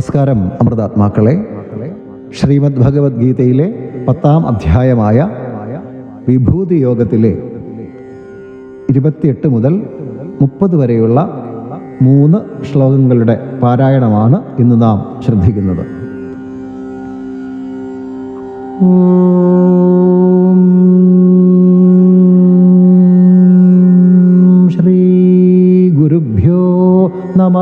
നമസ്കാരം അമൃതാത്മാക്കളെ. ശ്രീമദ് ഭഗവത്ഗീതയിലെ പത്താം അധ്യായമായ വിഭൂതി യോഗത്തിലെ ഇരുപത്തിയെട്ട് മുതൽ മുപ്പത് വരെയുള്ള മൂന്ന് ശ്ലോകങ്ങളുടെ പാരായണമാണ് ഇന്ന് നാം ശ്രദ്ധിക്കുന്നത്. ശ്രീ ഗുരുഭ്യോ നമ.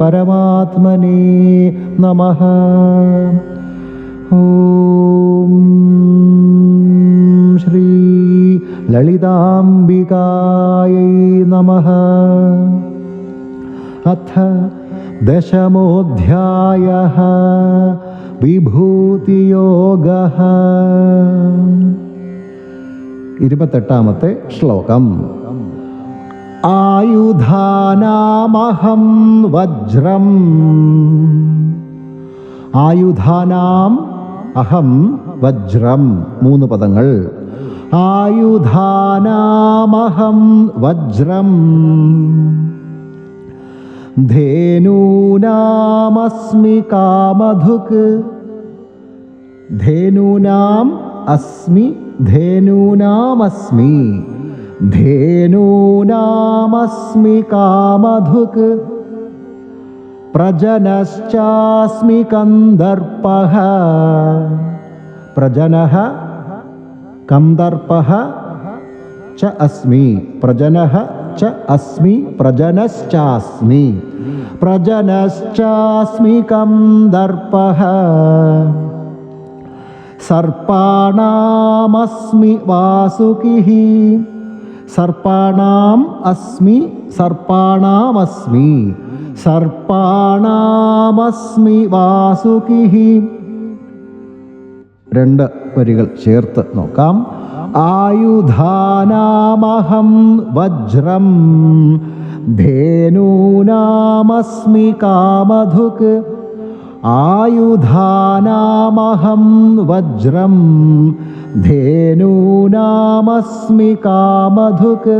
പരമാത്മനേ നമ. ഓം ശ്രീ ലളിതാംബികായൈ നമ. അഥ ദശമോധ്യായ വിഭൂതിയോഗ. ഇരുപത്തെട്ടാമത്തെ ശ്ലോകം. ആയുധാനാമഹം വജ്രം. ആയുധാനാം അഹം വജ്രം. മൂന്ന് പദങ്ങൾ. ആയുധാനാമഹം വജ്രം. ധേനൂനാമസ്മി കാമധുക്. ധേനൂനാം അസ്മി ധേനൂനാമസ്മി. ധേനൂനാമസ്മി കാമധുക് പ്രജനശ്ചാസ്മി കന്ദർപ്പഃ പ്രജനഃ കന്ദർപ്പഃ ച അസ്മി പ്രജനഃ ച അസ്മി പ്രജനശ്ചാസ്മി പ്രജനശ്ചാസ്മി കന്ദർപ്പഃ സർപ്പാണാമസ്മി വാസുകിഃ സർപ്പാണാം അസ്മി സർപ്പാണാമസ്മി. സർപ്പാണാമസ്മി വാസുകിഹി. രണ്ട് വരികൾ ചേർത്ത് നോക്കാം. ആയുധാനാമഹം വജ്രം ധേനൂനാമസ്മി കാമധുക്. ആയുധാനാമഹം വജ്രം ധേനൂനാമസ്മി കാമധുക്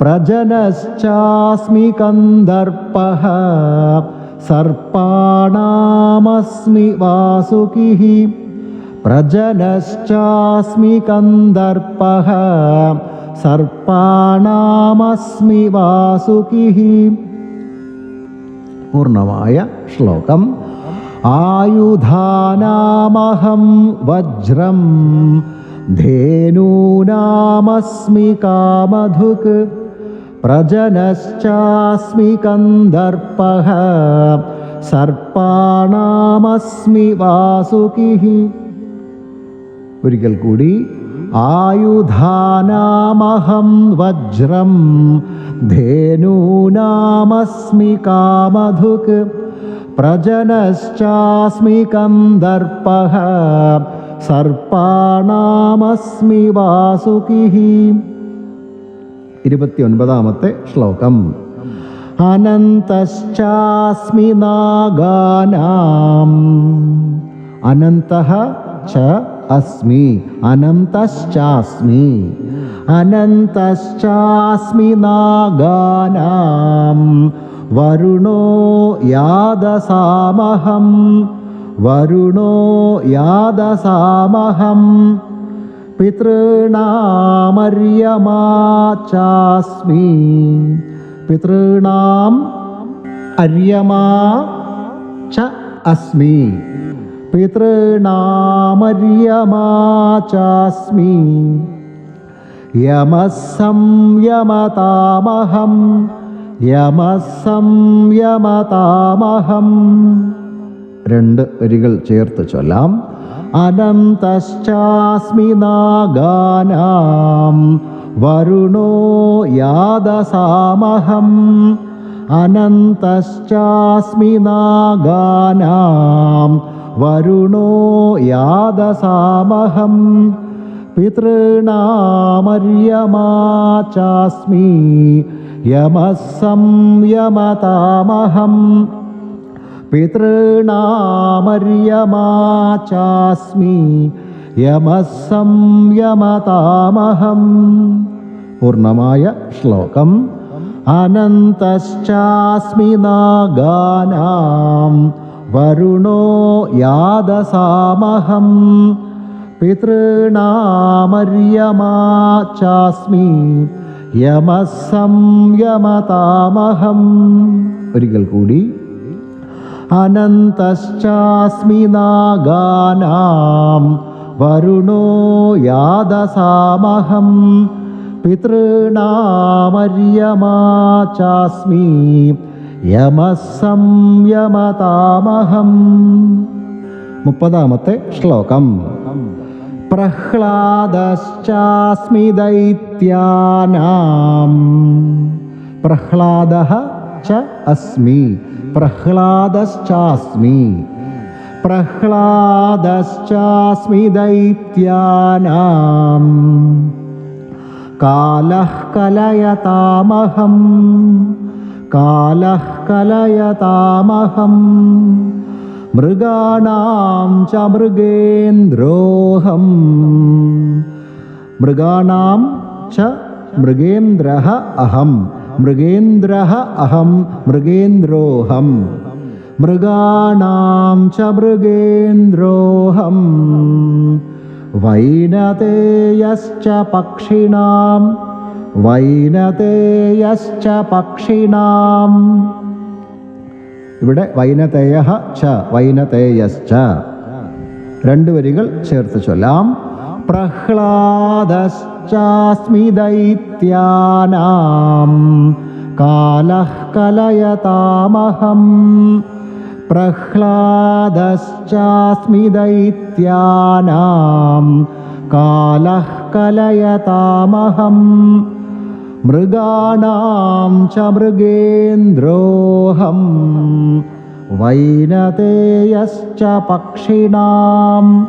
പ്രജനശ്ചാസ്മി കന്ദർപ്പഃ സർപ്പാണാമസ്മി വാസുകിഃ പ്രജനശ്ചാസ്മി കന്ദർപ്പഃ സർപ്പാണാമസ്മി വാസുകിഃ പൂർണമായ ശ്ലോകം ആയുധാനാമഹം വജ്രം ധേനൂനാമസ്മി കാമധുക് പ്രജനശ്ചാസ്മി കന്ദർപ്പഃ സർപ്പാണാമസ്മി വാസുകിഃ ഒരിക്കൽ കൂടി ആയുധാനാമഹം വജ്രം ധേനൂനാമസ്മി കാമധുക് പ്രജനശ്ചാസ്മി കന്ദർപ്പഃ സർപ്പാണാമസ്മി വാസുകിഹി ഇരുപത്തിയൊൻപതാമത്തെ ശ്ലോകം. അനന്തശ്ചാസ്മി നാഗാനാം. അനന്ത ച അസ്മി. അനന്തശ്ചാസ്മി. അനന്തശ്ചാസ്മി നാഗാനാം. വരുണോ യാദസാമഹം? വരുണോ യാദസാമഹം? പിതൃണാമര്യമാസ്മി പിതൃണാം അര്യമാ ച അസ്മി പിതൃണാമര്യമാസ്മി യമസംയമതാമഹം. യമസംയമതാമഹം രണ്ട് വരികൾ ചേർത്ത് ചൊല്ലാം. അനന്തശ്ചാസ്മി നാഗാനാം. വരുണോ യാദസാമഹം. അനന്തശ്ചാസ്മി നാഗാനാം. വരുണോ യാദസാമഹം. പിതൃണാമര്യമാ ചാസ്മി യമസംയമതാമഹം പിതॄണാമര്യമാ ചാസ്മി യമസംയമതാമഹം പൂർണമായ ശ്ലോകം. അനന്തശ്ചാസ്മി നാഗാനാം വരുണോ യാദസാമഹം പിതॄണാമര്യമാ ചാസ്മി യമസംയമതാമഹം. ഒരിക്കൽ കൂടി. അനന്തശ്ചാസ്മി നാഗാനാം വരുണോ യാദസാമഹം. പിതൃണാമര്യമാചാസ്മി യമസംയമതാമഹം. മുപ്പതാമത്തെ ശ്ലോകം. പ്രഹ്ലാദശ്ചാസ്മി ദൈത്യാനാം പ്രഹ്ലാദ ച അസ്മി. പ്രഹ്ലാദശ്ചാസ്മി. പ്രഹ്ലാദശ്ചാസ്മി ദൈത്യാനാം കാലഃ കലയതാമഹം കാലഃ കലയതാമഹം मृगाणां च मृगेन्द्रोऽहम्। मृगाणां च मृगेन्द्रः अहं मृगेन्द्रः अहं मृगेन्द्रोऽहं मृगाणां च मृगेन्द्रोऽहम्। वैनतेयश्च पक्षिणां वैनतेयश्च पक्षिणाम्। ഇവിടെ വൈനതേയ ച വൈനതേയശ്ച രണ്ട് വരികൾ ചേർത്ത് ചൊല്ലാം. പ്രഹ്ലാദശ്ചാസ്മി ദൈത്യാനാം കാലഃ കലയതാമഹം മൃഗാണാം ച മൃഗേന്ദ്രോഹം വൈനതേയശ്ച പക്ഷിണാം.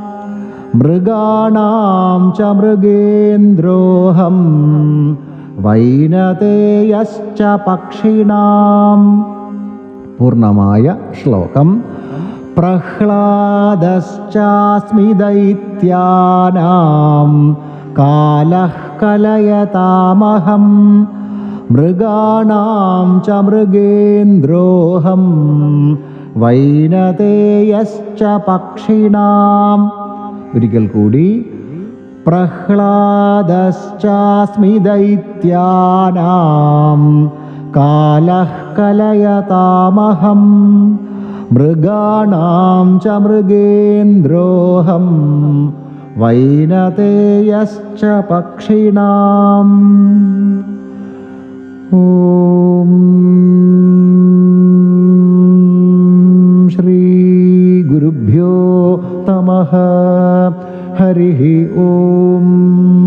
മൃഗാണാം ച മൃഗേന്ദ്രോഹം വൈനതേയശ്ച പക്ഷിണാം. പൂർണമായ ശ്ലോകം. പ്രഹ്ലാദശ്ചാസ്മി ദൈത്യാനാം കാലഃ കലയതാമഹം. मृगाणां ച മൃഗേന്ദ്രോഹം. വൈനതേയശ്ച പക്ഷിണാം. ഒരിക്കൽ കൂടി പ്രഹ്ലാദശ്ചാസ്മി ദൈത്യാനാം കാലഃ കലയതാമഹം മൃഗാണാം ച മൃഗേന്ദ്രോഹം. वैनतेयश्च पक्षिणाम्। ॐ श्रीगुरुभ्यो तमः हरिः ॐ